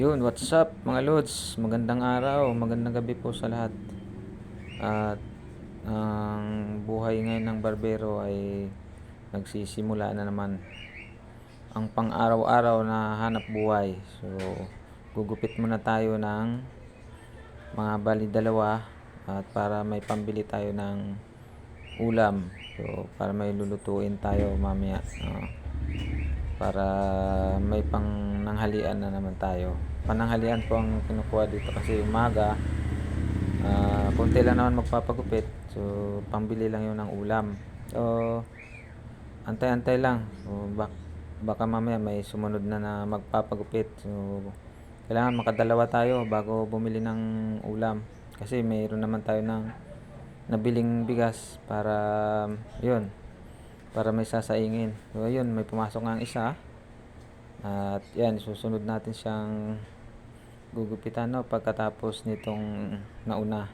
Yun, what's up mga lods? Magandang araw, magandang gabi po sa lahat. At ang buhay ngayon ng barbero ay nagsisimula na naman. Ang pang-araw-araw na hanap buhay. So, gugupit muna tayo ng mga bali dalawa at para may pambili tayo ng ulam. So, para may lulutuin tayo mamaya. Ah, para may pang nanghalian na naman tayo. Pananghalian po ang kinukuha dito kasi umaga. ah konti lang naman magpapagupit. So, pambili lang yun ng ulam. So, antay-antay lang. So, bak baka mamaya may sumunod na na magpapagupit. So, kailangan makadalawa tayo bago bumili ng ulam. Kasi mayroon naman tayo ng nabiling bigas para yun para may sasaingin. So, ayun, may pumasok nga isa. At yan, susunod natin siyang gugupitan no, pagkatapos nitong nauna.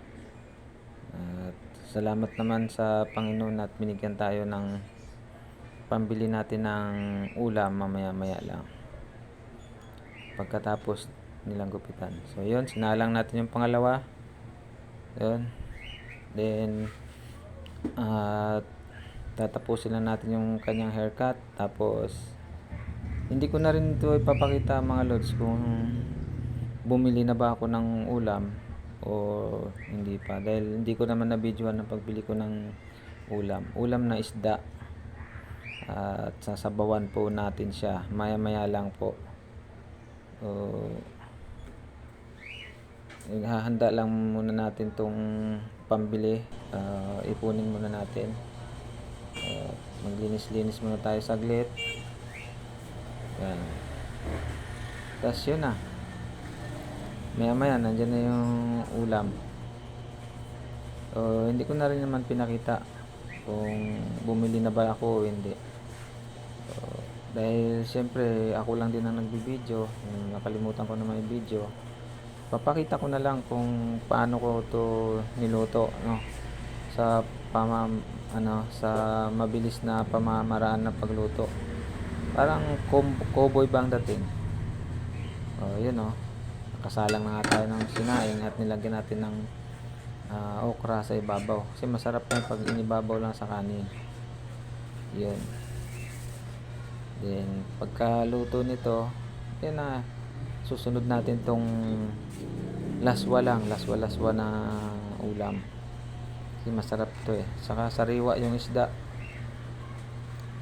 At salamat naman sa Panginoon at binigyan tayo ng pambili natin ng ulam mamaya-maya lang. Pagkatapos nilang gupitan. So, yun, sinalang natin yung pangalawa. Yun. Then, at tatapusin lang natin yung kanyang haircut. Tapos hindi ko na rin ito ipapakita mga lods kung bumili na ba ako ng ulam o hindi pa. Dahil hindi ko naman na videoan ang pagbili ko ng ulam. Ulam na isda. At sasabawan po natin siya. Maya maya lang po. O hahanda lang muna natin tong pambili. Ah, ipunin muna natin. Uh, maglinis-linis muna tayo saglit. Yan. Tapos yun na. Maya maya, nandyan na yung ulam. So, hindi ko na rin naman pinakita kung bumili na ba ako o hindi. So, dahil siyempre ako lang din ang nagbibideo. Nakalimutan ko na may video. Papakita ko na lang kung paano ko to niluto. No? Sa pamam ano sa mabilis na pamamaraan ng pagluto. Parang cowboy bang dating. Oh, yun oh. Nakasalang na nga tayo ng sinaing at nilagyan natin ng ah, okra sa ibabaw. Kasi masarap yan pag inibabaw lang sa kanin. Yun. Then, pagkaluto nito, yan na, susunod natin tong laswa lang, laswa-laswa na ulam. Kasi masarap to eh. Saka sariwa yung isda.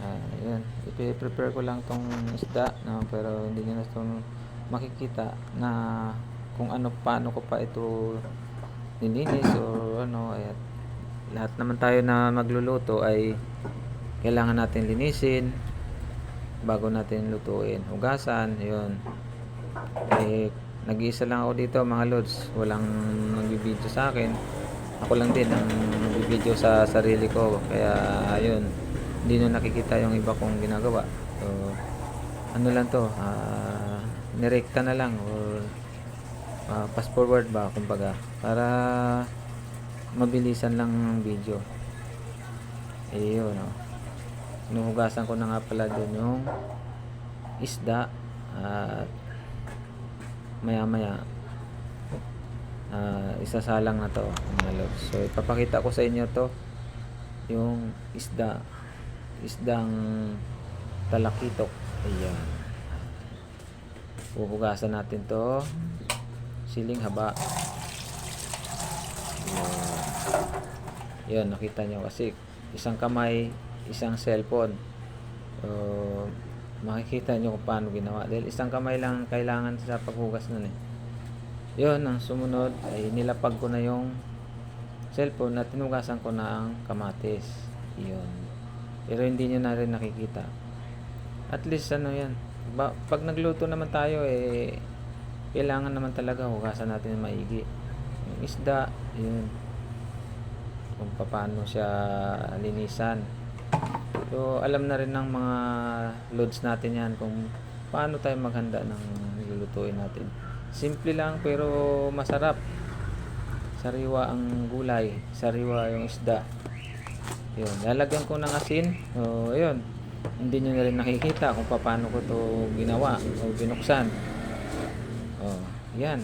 Ah, yun. I-prepare ko lang tong isda, no? pero hindi nyo na ito makikita na kung ano paano ko pa ito nilinis o ano ay lahat naman tayo na magluluto ay kailangan natin linisin bago natin lutuin hugasan yun eh nag-iisa lang ako dito mga lods walang nagbibideo sa akin ako lang din ang nagbibideo sa sarili ko kaya ayun hindi nyo nakikita yung iba kong ginagawa so ano lang to ah nirekta na lang or ah, fast forward ba kumbaga para mabilisan lang ang video eh yun oh. Sinuhugasan ko na nga pala dun yung isda at maya maya ah, isasalang na to mga lods. So ipapakita ko sa inyo to yung isda isdang talakitok. Ayan. Huhugasan natin to. Siling haba. Yun nakita nyo kasi isang kamay isang cellphone. So makikita nyo kung paano ginawa. Dahil isang kamay lang kailangan sa paghugas nun eh yun ang sumunod ay nilapag ko na yung cellphone at tinugasan ko na ang kamatis. Yun. Pero hindi nyo na rin nakikita. At least ano yan ba, pag nagluto naman tayo eh kailangan naman talaga hugasan natin ng maigi. Yung isda yun. Kung paano siya linisan. So alam na rin ng mga loads natin yan kung paano tayo maghanda ng lulutuin natin simple lang pero masarap sariwa ang gulay sariwa yung isda yun lalagyan ko ng asin so ayun hindi nyo na rin nakikita kung paano ko to ginawa o binuksan o yan.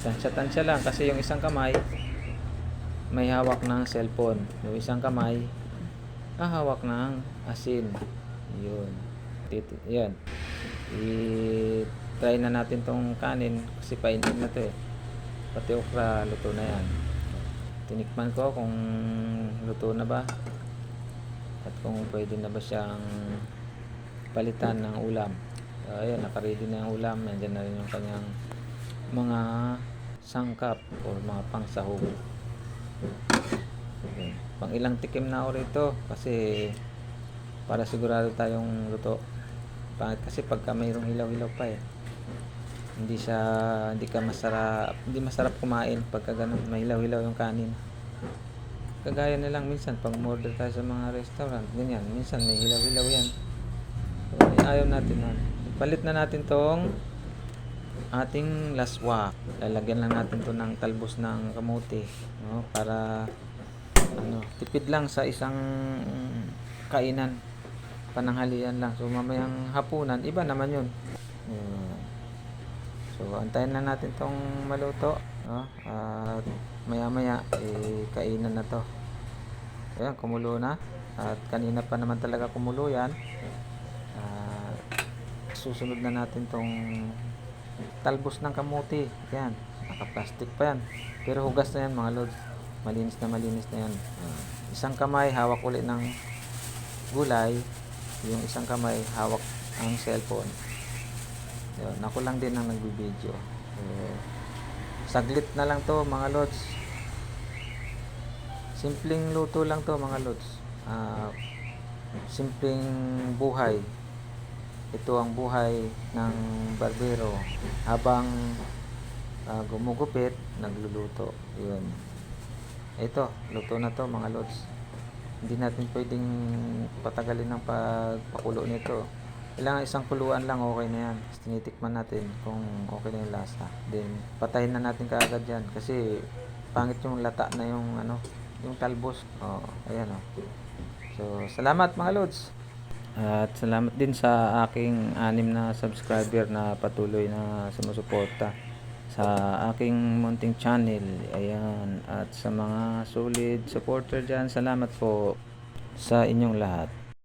Tansya-tansya lang kasi yung isang kamay may hawak ng cellphone. Yung isang kamay hahawak ng asin. Yun. Tit- yan. I-try na natin tong kanin kasi painit na to eh. Pati okra, luto na yan. Tinikman ko kung luto na ba at kung pwede na ba siyang palitan ng ulam. So, ayan, nakaready na yung ulam. Nandiyan na rin yung kanyang mga sangkap or mga pangsahog. Okay. Pang ilang tikim na ako rito kasi para sigurado tayong luto. Kasi pagka mayroong hilaw-hilaw pa eh. Hindi siya hindi ka masarap, hindi masarap kumain pagka ganun may hilaw-hilaw yung kanin. Kagaya na lang minsan pag order tayo sa mga restaurant, ganyan, minsan may hilaw-hilaw yan. So, ayaw natin nun. Palit na natin tong ating laswa. Lalagyan lang natin to ng talbos ng kamote, no? Para ano, tipid lang sa isang kainan. Pananghalian lang. So mamayang hapunan, iba naman 'yun. So antayin lang natin tong maluto, no? At maya-maya eh kainan na 'to. Ayan, kumulo na. At kanina pa naman talaga kumulo 'yan. At susunod na natin tong talbos ng kamuti. Yan. Naka-plastic pa yan. Pero hugas na yan mga lods. Malinis na malinis na yan. Yan. Isang kamay hawak uli ng gulay. Yung isang kamay hawak ang cellphone. Yun. Ako lang din ang nagbibideo. So, saglit na lang to mga lods. Simpleng luto lang to mga lods. Ah, simpleng buhay ito ang buhay ng barbero habang ah, gumugupit nagluluto yun ito luto na to mga lods hindi natin pwedeng patagalin ng pagpakulo nito kailangan isang kuluan lang okay na yan Tapos tinitikman natin kung okay na yung lasa then patayin na natin kaagad yan kasi pangit yung lata na yung ano yung talbos oh ayan oh so salamat mga lods at salamat din sa aking anim na subscriber na patuloy na sumusuporta sa aking munting channel. Ayan. At sa mga solid supporter dyan, salamat po sa inyong lahat.